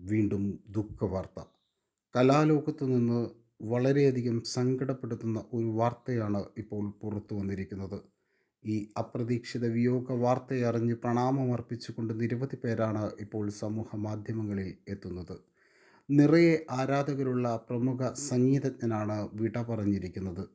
വീണ്ടും ദുഃഖവാർത്ത. കലാലോകത്തു നിന്ന് വളരെയധികം സങ്കടപ്പെടുത്തുന്ന ഒരു വാർത്തയാണ് ഇപ്പോൾ പുറത്തു വന്നിരിക്കുന്നത്. ഈ അപ്രതീക്ഷിത വിയോഗ വാർത്തയറിഞ്ഞ് പ്രണാമമർപ്പിച്ചുകൊണ്ട് നിരവധി പേരാണ് ഇപ്പോൾ സമൂഹ മാധ്യമങ്ങളിൽ എത്തുന്നത്. നിറയെ ആരാധകരുള്ള പ്രമുഖ സംഗീതജ്ഞനാണ് വിട പറഞ്ഞിരിക്കുന്നത്.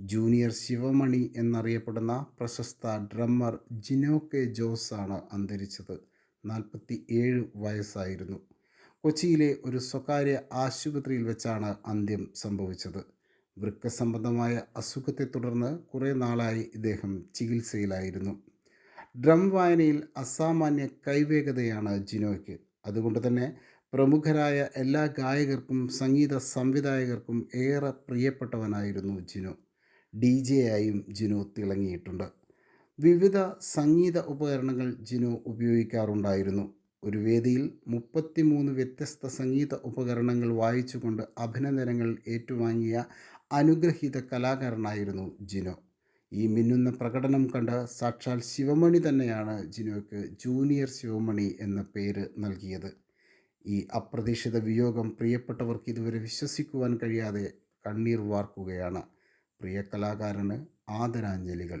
ജൂനിയർ ശിവമണി എന്നറിയപ്പെടുന്ന പ്രശസ്ത ഡ്രമ്മർ ജിനോ കെ ജോസ് ആണ് അന്തരിച്ചത്. നാൽപ്പത്തി ഏഴ് വയസ്സായിരുന്നു. കൊച്ചിയിലെ ഒരു സ്വകാര്യ ആശുപത്രിയിൽ വെച്ചാണ് അന്ത്യം സംഭവിച്ചത്. വൃക്ക സംബന്ധമായ അസുഖത്തെ തുടർന്ന് കുറേ നാളായി ഇദ്ദേഹം ചികിത്സയിലായിരുന്നു. ഡ്രം വായനയിൽ അസാമാന്യ കൈവേഗതയാണ് ജിനോയ്ക്ക്. അതുകൊണ്ട് തന്നെ പ്രമുഖരായ എല്ലാ ഗായകർക്കും സംഗീത സംവിധായകർക്കും ഏറെ പ്രിയപ്പെട്ടവനായിരുന്നു ജിനോ. ഡി ജെ ആയും ജിനോ തിളങ്ങിയിട്ടുണ്ട്. വിവിധ സംഗീത ഉപകരണങ്ങൾ ജിനോ ഉപയോഗിക്കാറുണ്ടായിരുന്നു. ഒരു വേദിയിൽ മുപ്പത്തിമൂന്ന് വ്യത്യസ്ത സംഗീത ഉപകരണങ്ങൾ വായിച്ചുകൊണ്ട് അഭിനന്ദനങ്ങൾ ഏറ്റുവാങ്ങിയ അനുഗ്രഹീത കലാകാരനായിരുന്നു ജിനോ. ഈ മിന്നുന്ന പ്രകടനം കണ്ട് സാക്ഷാൽ ശിവമണി തന്നെയാണ് ജിനോയ്ക്ക് ജൂനിയർ ശിവമണി എന്ന പേര് നൽകിയത്. ഈ അപ്രതീക്ഷിത വിയോഗം പ്രിയപ്പെട്ടവർക്ക് ഇതുവരെ വിശ്വസിക്കുവാൻ കഴിയാതെ കണ്ണീർ വാർക്കുകയാണ്. പ്രിയ കലാകാരന് ആദരാഞ്ജലികൾ.